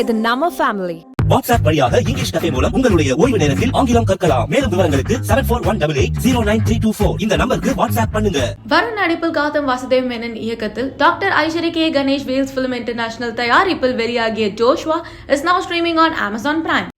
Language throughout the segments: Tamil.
இது நம்ம ஃபேமிலி வாட்ஸ்அப் வழியாக இங்கிலீஷ் கதை மூலம் உங்களுடைய ஓய்வு நேரத்தில் ஆங்கிலம் கற்கலாம். மேலும் விவரங்களுக்கு seven four one double eight zero nine three two four இந்த நம்பருக்கு வாட்ஸ்அப் பண்ணுங்க. வருண் நடிப்பில் கௌதம் வாசுதேவ் மேனன் இயக்கத்தில் doctor Ishari K Ganesh Vels film international தயாரிப்பில் வெளியாகிய Joshua is now streaming on Amazon Prime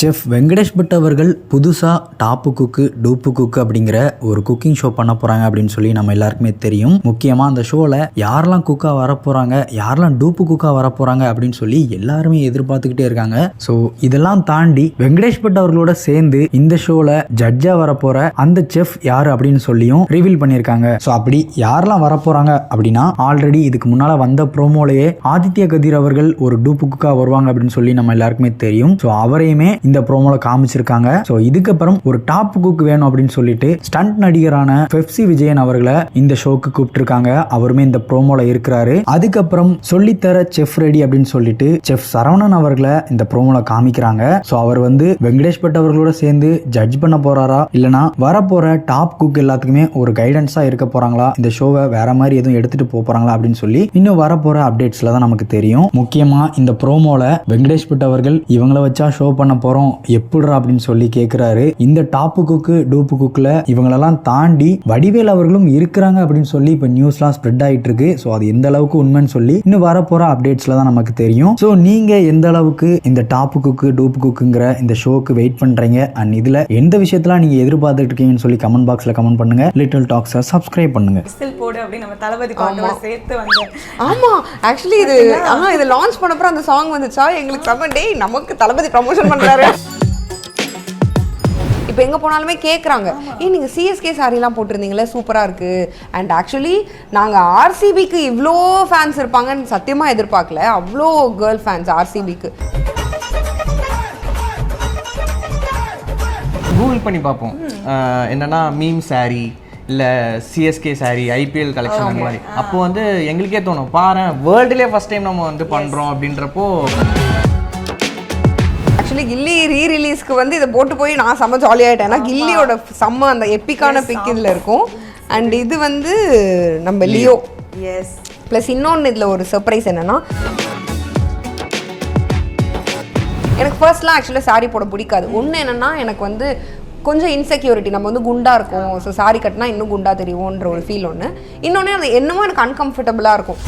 chef Venkatesh Bhat அவர்கள் புதுசாக டாப்பு குக்கு டூப்பு குக்கு அப்படிங்கிற ஒரு குக்கிங் ஷோ பண்ண போகிறாங்க அப்படின்னு சொல்லி நம்ம எல்லாருக்குமே தெரியும். முக்கியமாக அந்த ஷோவில் யாரெல்லாம் குக்காக வர போகிறாங்க யாரெல்லாம் டூப்பு குக்காக வர போகிறாங்க அப்படின்னு சொல்லி எல்லாருமே எதிர்பார்த்துக்கிட்டே இருக்காங்க. ஸோ இதெல்லாம் தாண்டி வெங்கடேஷ் பட் அவர்களோட சேர்ந்து இந்த ஷோவில் ஜட்ஜாக வரப்போகிற அந்த செஃப் யார் அப்படின்னு சொல்லியும் ரிவீல் பண்ணியிருக்காங்க. ஸோ அப்படி யாரெல்லாம் வர போகிறாங்க அப்படின்னா ஆல்ரெடி இதுக்கு முன்னால் வந்த ப்ரோமோலேயே ஆதித்ய கதிர் அவர்கள் ஒரு டூப்பு குக்காக வருவாங்க அப்படின்னு சொல்லி நம்ம எல்லாருக்குமே தெரியும். ஸோ அவரையுமே இந்த இந்த ப்ரோமோல காமிச்சிருக்காங்க. ஸோ இதுக்கப்புறம் ஒரு டாப் குக் வேணும் அப்படின்னு சொல்லிட்டு ஸ்டண்ட் நடிகரான பெப்சி விஜயன் அவர்களை இந்த ஷோக்கு கூப்பிட்டுருக்காங்க. அவருமே இந்த ப்ரோமோல இருக்கிறாரு. அதுக்கப்புறம் சொல்லித்தர செஃப் ரெடி அப்படின்னு சொல்லிட்டு செஃப் சரவணன் அவர்களை இந்த ப்ரோமோல காமிக்கிறாங்க. ஸோ அவர் வந்து வெங்கடேஷ் பட் அவர்களோட சேர்ந்து ஜட்ஜ் பண்ண போறாரா? இல்லனா வரப்போற டாப் குக் எல்லாத்துக்குமே ஒரு கைடன்ஸா இருக்க போறாங்களா? இந்த ஷோவை வேற மாதிரி எதுவும் எடுத்துட்டு போக போறாங்களா அப்படின்னு சொல்லி இன்னும் வரப்போற அப்டேட்ஸ்ல தான் நமக்கு தெரியும். முக்கியமா இந்த ப்ரோமோல வெங்கடேஷ் பட் அவர்கள் இவங்கள வச்சா ஷோ பண்ண போறோம் எப்படிரா அப்படின்னு சொல்லி கேட்கிறாரு இந்த டாப்பு குக்கு டூப்பு குக்ல இவங்களெல்லாம் தாண்டி வடிவேல் அவர்களும் இருக்கிறாங்க அப்படின்னு சொல்லி இப்போ நியூஸ்லாம் ஸ்ப்ரெட் ஆயிட்டு இருக்கு. ஸோ அது எந்த அளவுக்கு உண்மைன்னு சொல்லி இன்னும் வரப்போற அப்டேட்ஸ்ல தான் நமக்கு தெரியும். ஸோ நீங்க எந்த அளவுக்கு இந்த டாப்பு குக்கு டூப்பு குக்குங்கிற இந்த ஷோக்கு வெயிட் பண்றீங்க? அண்ட் இதுல எந்த விஷயத்தெல்லாம் நீங்க எதிர்பார்த்துட்டு இருக்கீங்கன்னு சொல்லி கமெண்ட் பாக்ஸ்ல கமெண்ட் பண்ணுங்க. லிட்டில் டாக்ஸை சப்ஸ்கிரைப் பண்ணுங்க. போடு அப்படின்னு நம்ம தளபதி பாட்டோட சேர்த்து வந்து ஆமா. ஆக்சுவலி இது ஆ இது லான்ச் பண்ணப்பறம் அந்த சாங் வந்துச்சா? எங்களுக்கு டேய் நமக்கு தளபதி ப்ரமோஷன் பண்றாரு. இப்போ எங்கே போனாலுமே கேட்குறாங்க ஏய் நீங்கள் சிஎஸ்கே சாரிலாம் போட்டிருந்தீங்களே சூப்பராக இருக்குது அண்ட் ஆக்சுவலி நாங்கள் ஆர்சிபிக்கு இவ்வளோ ஃபேன்ஸ் இருப்பாங்கன்னு சத்தியமாக எதிர்பார்க்கல. அவ்வளோ கேர்ள் ஃபேன்ஸ் ஆர்சிபிக்கு கூகுள் பண்ணி பார்ப்போம். என்னன்னா மீம் saree இல்லை சிஎஸ்கே saree ஐபிஎல் கலெக்ஷன் அந்த மாதிரி. அப்போ வந்து எங்களுக்கே தோணும் பாரு வேர்ல்டுலேயே ஃபர்ஸ்ட் டைம் நம்ம வந்து பண்ணுறோம் அப்படின்றப்போ ஆக்சுவலி கில்லி ரீ ரிலீஸ்க்கு வந்து இதை போட்டு போய் நான் செம்ம ஜாலியாகிட்டேன் ஏன்னா கில்லியோட செம்ம அந்த எப்பிக்கான பிக் இதில் இருக்கும். அண்ட் இது வந்து நம்ம லியோ எஸ் ப்ளஸ் இன்னொன்று இதில் ஒரு சர்ப்ரைஸ் என்னன்னா எனக்கு ஃபர்ஸ்ட்லாம் ஆக்சுவலாக saree போட பிடிக்காது. ஒன்று என்னன்னா எனக்கு வந்து கொஞ்சம் இன்செக்யூரிட்டி நம்ம வந்து குண்டா இருக்கும். ஸோ saree கட்டினா இன்னும் குண்டா தெரியும்ன்ற ஒரு ஃபீல் ஒன்று இன்னொன்று அது என்னமோ எனக்கு அன்கம்ஃபர்டபுளாக இருக்கும்.